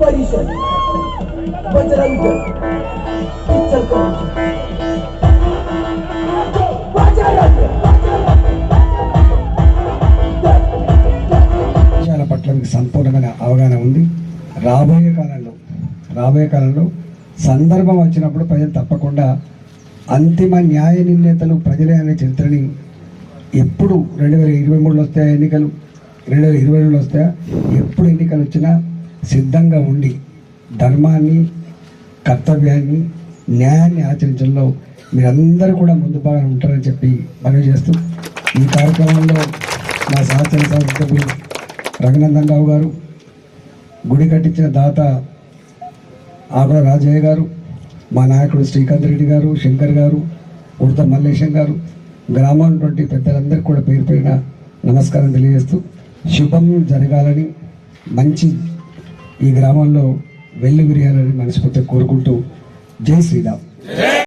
परिषद बजरंग दल విషయాల పట్ల మీకు సంపూర్ణమైన అవగాహన ఉంది. రాబోయే కాలంలో రాబోయే కాలంలో సందర్భం వచ్చినప్పుడు ప్రజలు తప్పకుండా అంతిమ న్యాయ నిర్ణేతలు ప్రజలే అనే చరిత్రని ఎప్పుడు రెండు వేల ఇరవై మూడులో వస్తాయి ఎన్నికలు? రెండు వేల ఇరవై రెండు వస్తాయా ఎప్పుడు ఎన్నికలు వచ్చినా సిద్ధంగా ఉండి ధర్మాన్ని కర్తవ్యాన్ని న్యాయాన్ని ఆచరించడంలో మీరందరూ కూడా ముందు బాగా ఉంటారని చెప్పి మనవి చేస్తూ ఈ కార్యక్రమంలో మా సహచర సభ్యులు రఘునందన్ రావు గారు గుడి కట్టించిన దాత ఆకుల రాజయ్య గారు మా నాయకుడు శ్రీకాంత్ రెడ్డి గారు శంకర్ గారు ఉడత మల్లేశం గారు గ్రామం ఉన్నటువంటి పెద్దలందరికీ కూడా పేరు పేరున నమస్కారం తెలియజేస్తూ శుభం జరగాలని మంచి ఈ గ్రామంలో వెల్లు విరియాలని మనస్ఫూర్తిగా కోరుకుంటూ జై శ్రీరామ్.